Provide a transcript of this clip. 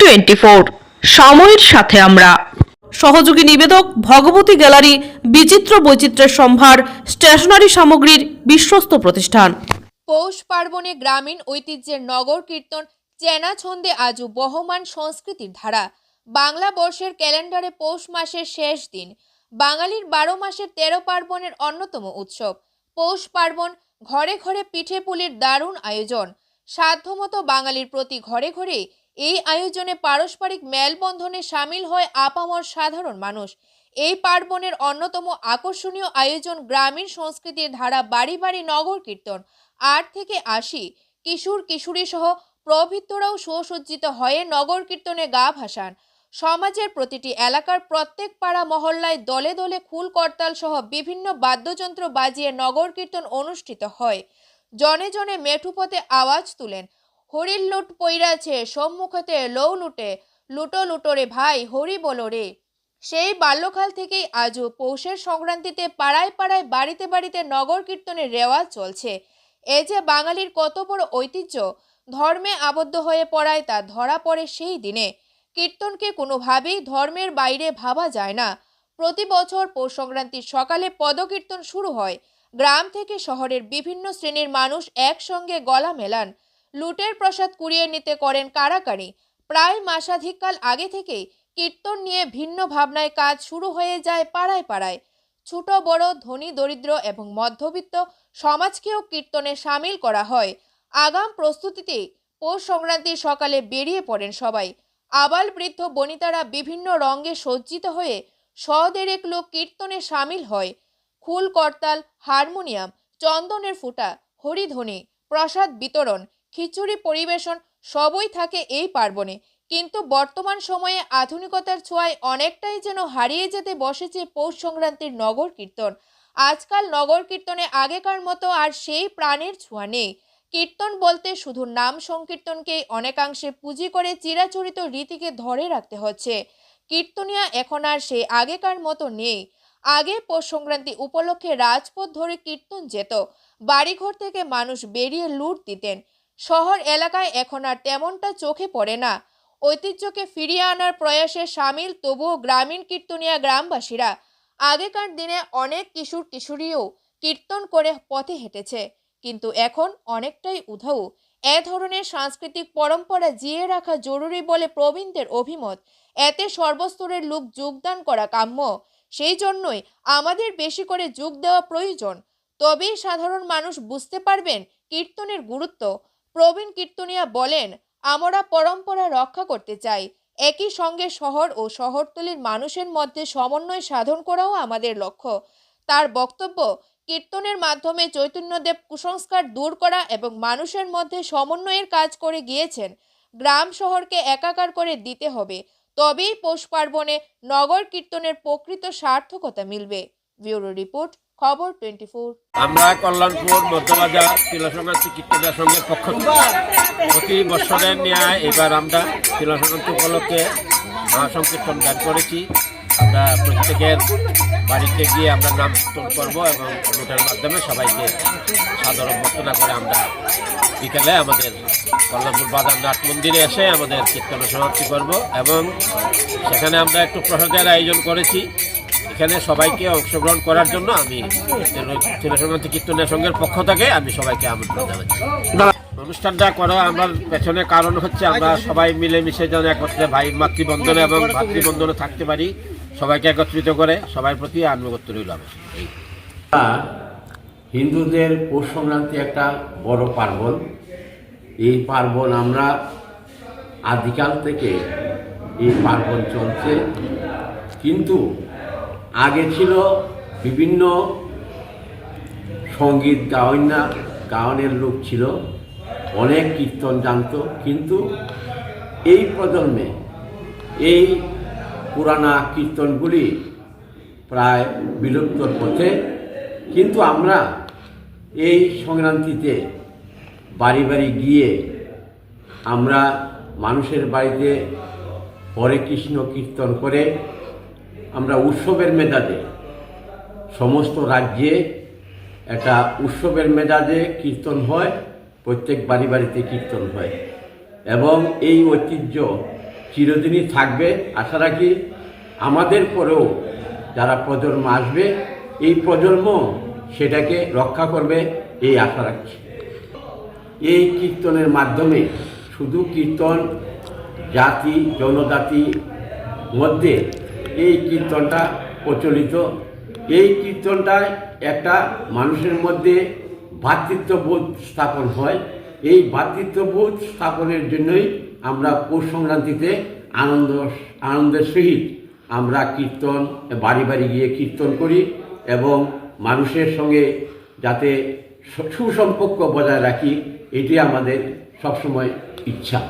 Twenty সময়ের সাথে আমরা। সহযোগী নিবেদক ভগবতী গ্যালারি বিচিত্র বৈচিত্র্যের সম্ভার স্টেশনারি সামগ্রীর বিশ্বস্ত প্রতিষ্ঠান। পৌষ পার্বণে গ্রামীণ ঐতিহ্যের নগর কীর্তন চেনা ছন্দে আজও বহমান সংস্কৃতির ধারা। বাংলা বর্ষের ক্যালেন্ডারে পৌষ মাসের শেষ দিন। বাঙালির বারো মাসের তেরো পার্বণের অন্যতম উৎসব। পৌষ পার্বণ ঘরে ঘরে পিঠে পুলির দারুণ আয়োজন। সাধ্যমতো বাঙালির প্রতি ঘরে ঘরে এই আয়োজনে পারস্পরিক মেলবন্ধনে সামিল হয় আপামর সাধারণ মানুষ। এই পার্বণের অন্যতম আকর্ষণীয় আয়োজন গ্রামীণ সংস্কৃতির ধারা বাড়ি বাড়ি নগর কীর্তন, আট থেকে আশি, কিশোর কিশোরী সহ প্রভৃতরাও সুসজ্জিত হয়ে নগর কীর্তনে গা ভাসান। সমাজের প্রতিটি এলাকার প্রত্যেক পাড়া মহল্লায় দলে দলে খুল করতাল সহ বিভিন্ন বাদ্যযন্ত্র বাজিয়ে নগর কীর্তন অনুষ্ঠিত হয়। জনে জনে মেঠুপথে আওয়াজ তুলেন। হরির লুট পইরাছে, সম্মুখতে লৌ লুটে। লুটো লুটোরে, ভাই, হরি বলো রে। সেই বাল্যকাল থেকেই আজও পৌষের সংক্রান্তিতে পাড়ায় পাড়ায় বাড়িতে বাড়িতে নগর কীর্তনের রেওয়াজ চলছে। এ যে বাঙালির কত বড় ঐতিহ্য, ধর্মে আবদ্ধ হয়ে পড়ায় তা ধরা পড়ে সেই দিনে। কীর্তনকে কোনোভাবেই ধর্মের বাইরে ভাবা যায় না। প্রতি বছর পৌষ সংক্রান্তির সকালে পদকীর্তন শুরু হয়। গ্রাম থেকে শহরের বিভিন্ন শ্রেণির মানুষ একসঙ্গে গলা মেলান। লুটের প্রসাদ কুড়িয়ে নিতে করেন কারাকারি প্রায় মাসাধিককাল আগে থেকেই কীর্তন নিয়ে ভিন্ন ভাবনায় কাজ শুরু হয়ে যায় পাড়ায় পাড়ায়। ছোট, বড়, ধনী, দরিদ্র এবং মধ্যবিত্ত সমাজকেও কীর্তনে সামিল করা হয়। আগাম প্রস্তুতিতে পৌষ সংক্রান্তির সকালে বেরিয়ে পড়েন সবাই। আবাল বৃদ্ধ বনিতারা বিভিন্ন রঙে সজ্জিত হয়ে সদেরেক লোক কীর্তনে সামিল হয়। খুল, করতাল, হারমোনিয়াম, চন্দনের ফুটা, হরিধ্বনি, প্রসাদ বিতরণ খিচুড়ি পরিবেশন সবই থাকে এই পার্বণে। কিন্তু বর্তমান সময়ে আধুনিকতার ছোঁয়ায় অনেকটাই যেন হারিয়ে যেতে বসেছে পৌষ সংক্রান্তির নগর কীর্তন। আজকাল নগর কীর্তনে আগেকার মতো আর সেই প্রাণের ছোঁয়া নেই। কীর্তন বলতে শুধু নাম সংকীর্তনকেই অনেকাংশে পুঁজি করে চিরাচরিত রীতিকে ধরে রাখতে হচ্ছে। কীর্তনিয়া এখন আর সেই আগেকার মতো নেই। আগে পৌষ সংক্রান্তি উপলক্ষে রাজপথ ধরে কীর্তন যেত। বাড়িঘর থেকে মানুষ বেরিয়ে লুট দিতেন। শহর এলাকায় এখন আর তেমনটা চোখে পড়ে না। ঐতিহ্যকে ফিরিয়ে আনার প্রয়াসে সামিল তবুও গ্রামীণ কীর্তনিয়া গ্রামবাসীরা। আগেকার দিনে অনেক কিশোর কিশোরীও কীর্তন করে পথে হেঁটেছে, কিন্তু এখন অনেকটাই উধাও। এ ধরনের সাংস্কৃতিক পরম্পরা জিয়ে রাখা জরুরি বলে প্রবীণদের অভিমত। এতে সর্বস্তরের লোক যোগদান করা কাম্য। সেই জন্যই আমাদের বেশি করে যোগ দেওয়া প্রয়োজন। তবেই সাধারণ মানুষ বুঝতে পারবেন কীর্তনের গুরুত্ব। প্রবীণ কীর্তনিয়া বলেন, আমরা পরম্পরা রক্ষা করতে চাই। একই সঙ্গে শহর ও শহরতলির মানুষের মধ্যে সমন্বয় সাধন করাও আমাদের লক্ষ্য। তার বক্তব্য, কীর্তনের মাধ্যমে চৈতন্যদেব কুসংস্কার দূর করা এবং মানুষের মধ্যে সমন্বয়ের কাজ করে গিয়েছেন। গ্রাম শহরকে একাকার করে দিতে হবে। তবেই পৌষ পার্বণে নগর কীর্তনের প্রকৃত সার্থকতা মিলবে। ব্যুরো রিপোর্ট খবর টোয়েন্টি ফোর আমরা কল্যাণপুর মধ্যবাজার তিলা সংক্রান্তি কীর্তনের সঙ্গে পক্ষ প্রতি বছরের ন্যায় এবার আমরা তিলা সংক্রান্তি উপলক্ষে মহাসংকীর্তন গান করেছি। আমরা প্রত্যেকের বাড়িতে গিয়ে আমরা নাম কীর্তন করব এবং অনুষ্ঠানের মাধ্যমে সবাইকে সাদর অভ্যর্থনা করে আমরা বিকেলে আমাদের কল্যাণপুর বাজার নাট মন্দিরে এসে আমাদের কীর্তন সমাপ্তি করব এবং সেখানে আমরা একটু প্রসাদের আয়োজন করেছি। এখানে সবাইকে অংশগ্রহণ করার জন্য আমি সংক্রান্তি কীর্তনের সঙ্গের পক্ষ থেকে আমি সবাইকে আমন্ত্রণ জানাচ্ছি। অনুষ্ঠানটা করা আমার পেছনে কারণ হচ্ছে আমরা সবাই মিলেমিশে যেন একত্রে ভাই, মাতৃবন্ধনে এবং ভাতৃবন্ধনে থাকতে পারি। সবাইকে একত্রিত করে সবার প্রতি আনুগত্য রইল হিন্দুদের পৌষ সংক্রান্তি একটা বড় পার্বণ। এই পার্বণ আমরা আদিকাল থেকে এই পার্বণ চলছে। কিন্তু আগে ছিল বিভিন্ন সংগীত গায়না গায়নের লোক ছিল। অনেক কীর্তন জানতো। কিন্তু এই প্রজন্মে এই পুরানা কীর্তনগুলি প্রায় বিলুপ্তর পথে। কিন্তু আমরা এই সংক্রান্তিতে বাড়ি বাড়ি গিয়ে আমরা মানুষের বাড়িতে হরে কৃষ্ণ কীর্তন করে আমরা উৎসবের মেজাজে, সমস্ত রাজ্যে একটা উৎসবের মেজাজে কীর্তন হয়, প্রত্যেক বাড়ি বাড়িতে কীর্তন হয়। এবং এই ঐতিহ্য চিরদিনই থাকবে। আশা রাখি আমাদের পরেও যারা প্রজন্ম আসবে, এই প্রজন্ম সেটাকে রক্ষা করবে, এই আশা রাখছি। এই কীর্তনের মাধ্যমে শুধু কীর্তন জাতি জনজাতি মধ্যে এই কীর্তনটা প্রচলিত। এই কীর্তনটায় একটা মানুষের মধ্যে ভ্রাতৃত্ববোধ স্থাপন হয়। এই ভ্রাতৃত্ববোধ স্থাপনের জন্যই আমরা পৌষ সংক্রান্তিতে আনন্দ, আনন্দের সহিত আমরা কীর্তন, বাড়ি বাড়ি গিয়ে কীর্তন করি এবং মানুষের সঙ্গে যাতে সুসম্পর্ক বজায় রাখি এটি আমাদের সবসময় ইচ্ছা।